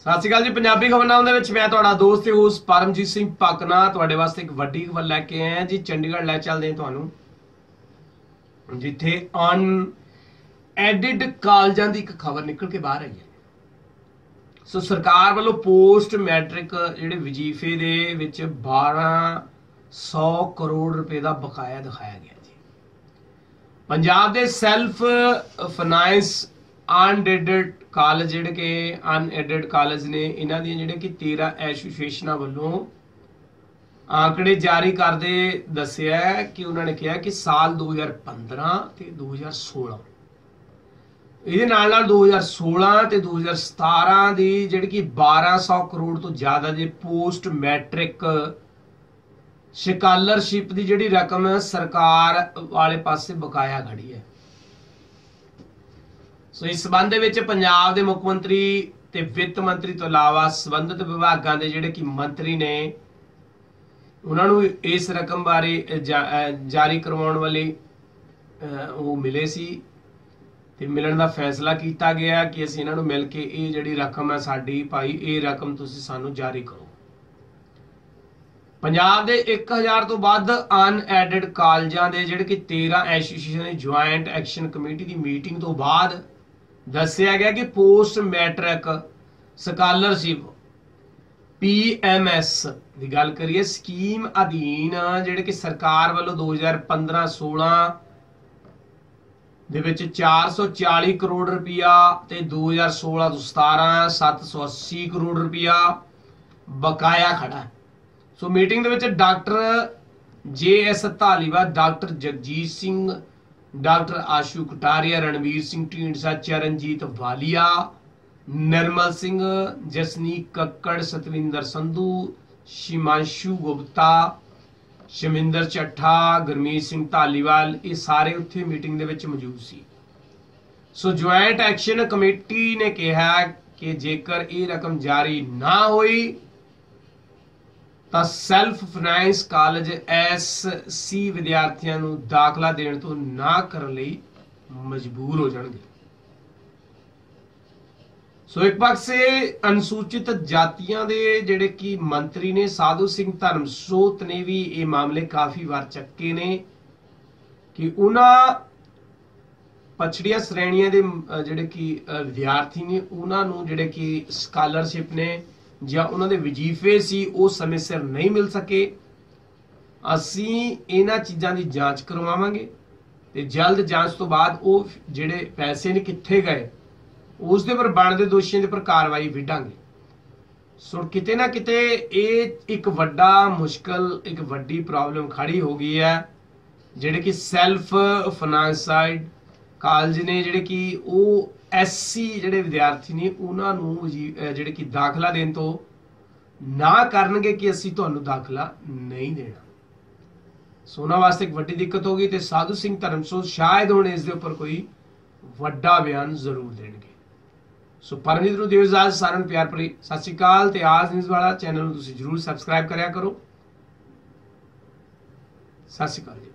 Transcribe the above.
ਸਤਿ ਸ਼੍ਰੀ ਅਕਾਲ ਜੀ, ਪੰਜਾਬੀ ਖਬਰਨਾਮ ਦੇ ਵਿੱਚ ਮੈਂ ਤੁਹਾਡਾ ਦੋਸਤ ਤੇ ਹੋਸ ਪਰਮਜੀਤ ਸਿੰਘ ਪਕਨਾ ਤੁਹਾਡੇ ਵਾਸਤੇ ਇੱਕ ਵੱਡੀ ਖਬਰ ਲੈ ਕੇ ਆਇਆ। ਜੀ, ਚੰਡੀਗੜ੍ਹ ਲੈ ਚੱਲਦੇ ਤੁਹਾਨੂੰ। ਜਿੱਥੇ ਅਨ ਐਡਿਡ ਕਾਲਜਾਂ ਦੀ ਇੱਕ ਖਬਰ ਨਿਕਲ ਕੇ ਬਾਹਰ ਆਈ ਹੈ। ਸੋ ਸਰਕਾਰ ਵੱਲੋਂ ਪੋਸਟ ਮੈਟ੍ਰਿਕ ਜਿਹੜੇ ਵਜ਼ੀਫੇ ਦੇ ਵਿੱਚ 1200 ਕਰੋੜ ਰੁਪਏ ਦਾ ਬਕਾਇਆ ਦਿਖਾਇਆ ਗਿਆ ਜੀ। ਪੰਜਾਬ ਦੇ ਸੈਲਫ ਫਾਈਨਾਂਸ ਅਨਡੈਡਡ ਕਾਲਜ ਜਿਹੜੇ ਕਿ ਅਨਐਡਡ ਕਾਲਜ ਨੇ, ਇਹਨਾਂ ਦੀਆਂ ਜਿਹੜੇ ਕਿ 13 ਐਸੋਸੀਏਸ਼ਨਾਂ ਵੱਲੋਂ ਆંકੜੇ ਜਾਰੀ ਕਰਦੇ ਦੱਸਿਆ ਕਿ ਉਹਨਾਂ ਨੇ ਕਿਹਾ ਕਿ ਸਾਲ 2015 ਤੇ 2016 ਇਹਦੇ ਨਾਲ ਨਾਲ 2016 ਤੇ 2017 ਦੀ ਜਿਹੜੀ ਕਿ 1200 ਕਰੋੜ ਤੋਂ ਜ਼ਿਆਦਾ ਦੇ ਪੋਸਟ ਮੈਟ੍ਰਿਕ ਸਕਾਲਰਸ਼ਿਪ ਦੀ ਜਿਹੜੀ ਰਕਮ ਸਰਕਾਰ ਵਾਲੇ ਪਾਸੇ ਬਕਾਇਆ ਖੜੀ ਹੈ। ਸੋ ਇਸ ਸਬੰਧ ਦੇ ਵਿੱਚ ਪੰਜਾਬ ਦੇ ਮੁੱਖ ਮੰਤਰੀ ਤੇ ਵਿੱਤ ਮੰਤਰੀ ਤੋਂ ਇਲਾਵਾ ਸੰਬੰਧਿਤ ਵਿਭਾਗਾਂ ਦੇ ਜਿਹੜੇ ਕਿ ਮੰਤਰੀ ਨੇ, ਉਹਨਾਂ ਨੂੰ ਇਸ ਰਕਮ ਬਾਰੇ ਜਾਰੀ ਕਰਵਾਉਣ ਵਾਲੀ ਉਹ ਮਿਲੇ ਸੀ ਤੇ ਮਿਲਣ ਦਾ ਫੈਸਲਾ ਕੀਤਾ ਗਿਆ ਕਿ ਅਸੀਂ ਇਹਨਾਂ ਨੂੰ ਮਿਲ ਕੇ ਇਹ ਜਿਹੜੀ ਰਕਮ ਹੈ ਸਾਡੀ, ਭਾਈ ਇਹ ਰਕਮ ਤੁਸੀਂ ਸਾਨੂੰ ਜਾਰੀ ਕਰੋ। ਪੰਜਾਬ ਦੇ 1000 ਤੋਂ ਵੱਧ ਅਨਐਡਡ ਕਾਲਜਾਂ ਦੇ ਜਿਹੜੇ ਕਿ 13 ਐਸੋਸੀਏਸ਼ਨ ਦੀ ਜੁਆਇੰਟ ਐਕਸ਼ਨ ਕਮੇਟੀ ਦੀ ਮੀਟਿੰਗ ਤੋਂ ਬਾਅਦ ਦੱਸਿਆ ਗਿਆ ਕਿ ਪੋਸਟ ਮੈਟ੍ਰਿਕ ਸਕਾਲਰਸ਼ਿਪ ਪੀਐਮਐਸ ਦੀ ਗੱਲ ਕਰੀਏ, ਸਕੀਮ ਅਧੀਨ ਜਿਹੜੇ ਕਿ ਸਰਕਾਰ ਵੱਲੋਂ 2015-16 ਦੇ ਵਿੱਚ 440 ਕਰੋੜ ਰੁਪਇਆ ਤੇ 2016 ਤੋਂ 17 780 ਕਰੋੜ ਰੁਪਇਆ ਬਕਾਇਆ ਖੜਾ ਸੋ ਮੀਟਿੰਗ ਦੇ ਵਿੱਚ doctor J S Dhaliwal doctor Jagjit Singh doctor Ashu Kataria, Ranvir Singh Dhindsa Charanjit Walia, Nirmal Singh, Jasni Kakkar, Satwinder Sandhu, Shimanshu Gupta, Shaminder Chatha, Gurmeet Singh Dhaliwal, ਇਹ ਸਾਰੇ ਉੱਥੇ ਮੀਟਿੰਗ ਦੇ ਵਿੱਚ ਮੌਜੂਦ ਸੀ। ਸੋ ਜੁਆਇੰਟ ਐਕਸ਼ਨ ਕਮੇਟੀ ਨੇ ਕਿਹਾ ਕਿ ਜੇਕਰ ਇਹ ਰਕਮ ਜਾਰੀ ਨਾ ਹੋਈ ਤਾਂ self finance college S C ਵਿਦਿਆਰਥੀਆਂ ਨੂੰ ਦਾਖਲਾ ਦੇਣ ਤੋਂ ਨਾ ਕਰਨ ਲਈ ਮਜਬੂਰ ਹੋ ਜਾਣਗੇ। ਸੋ ਇੱਕ ਪਾਸੇ ਅਨੁਸੂਚਿਤ ਜਾਤੀਆਂ ਦੇ ਜਿਹੜੇ ਕਿ ਮੰਤਰੀ ਨੇ, ਸਾਧੂ ਸਿੰਘ ਧਰਮਸੋਤ ਨੇ ਵੀ ਇਹ ਮਾਮਲੇ ਕਾਫੀ ਵਾਰ ਚੱਕੇ ਨੇ ਕਿ ਉਹਨਾਂ ਪਛੜੀਆਂ ਸ਼੍ਰੇਣੀਆਂ ਦੇ ਜਿਹੜੇ ਕਿ ਵਿਦਿਆਰਥੀ ਨੇ, ਉਹਨਾਂ ਨੂੰ ਜਿਹੜੇ ਕਿ ਸਕਾਲਰਸ਼ਿਪ ਨੇ ਜਾਂ ਉਹਨਾਂ ਦੇ ਵਜ਼ੀਫੇ ਸੀ, ਉਹ ਸਮੇਂ ਸਿਰ ਨਹੀਂ ਮਿਲ ਸਕੇ। ਅਸੀਂ ਇਹਨਾਂ ਚੀਜ਼ਾਂ ਦੀ ਜਾਂਚ ਕਰਵਾਵਾਂਗੇ ਤੇ ਜਲਦ ਜਾਂਚ ਤੋਂ ਬਾਅਦ ਉਹ ਜਿਹੜੇ ਪੈਸੇ ਨੇ ਕਿੱਥੇ ਗਏ, ਉਸ ਦੇ ਪਰ ਬਣਦੇ ਦੋਸ਼ੀਆਂ ਦੇ ਪਰ ਕਾਰਵਾਈ ਵਿੱਢਾਂਗੇ। ਸੋ ਕਿਤੇ ਨਾ ਕਿਤੇ ਇਹ ਇੱਕ ਵੱਡਾ ਮੁਸ਼ਕਲ, ਇੱਕ ਵੱਡੀ ਪ੍ਰੋਬਲਮ ਖੜੀ ਹੋ ਗਈ ਹੈ, ਜਿਹੜੇ ਕਿ ਸੈਲਫ ਫਾਈਨਾਂਸਾਈਡ ਕਾਲਜ ਨੇ ਜਿਹੜੇ ਕਿ ਉਹ ਐਸਸੀ ਜਿਹੜੇ ਵਿਦਿਆਰਥੀ ਨੇ ਉਹਨਾਂ ਨੂੰ ਜੀ- ਜਿਹੜੇ ਕਿ ਦਾਖਲਾ ਦੇਣ ਤੋਂ ਨਾ ਕਰਨਗੇ ਕਿ ਅਸੀਂ ਤੁਹਾਨੂੰ ਦਾਖਲਾ ਨਹੀਂ ਦੇਣਾ। ਸੋ ਉਹਨਾਂ ਵਾਸਤੇ ਇੱਕ ਵੱਡੀ ਦਿੱਕਤ ਹੋ ਗਈ ਤੇ ਸਾਧੂ ਸਿੰਘ ਧਰਮਸੋਤ ਸ਼ਾਇਦ ਹੁਣ ਇਸ ਦੇ ਉੱਪਰ ਕੋਈ ਵੱਡਾ ਬਿਆਨ ਜ਼ਰੂਰ ਦੇਣਗੇ। ਸੋ ਪਰਮਜੀਤ ਨੂੰ ਦਿਓ ਇਜਾਜ਼ਤ ਸਾਰਿਆਂ ਨੂੰ ਪਿਆਰ ਭਰੀ ਸਤਿ ਸ਼੍ਰੀ ਅਕਾਲ ਤੇ ਆਜ ਨਿਊਜ਼ ਵਾਲਾ ਚੈਨਲ ਨੂੰ ਤੁਸੀਂ ਜਰੂਰ ਸਬਸਕ੍ਰਾਈਬ ਕਰਿਆ ਕਰੋ। ਸਤਿ ਸ਼੍ਰੀ ਅਕਾਲ ਜੀ।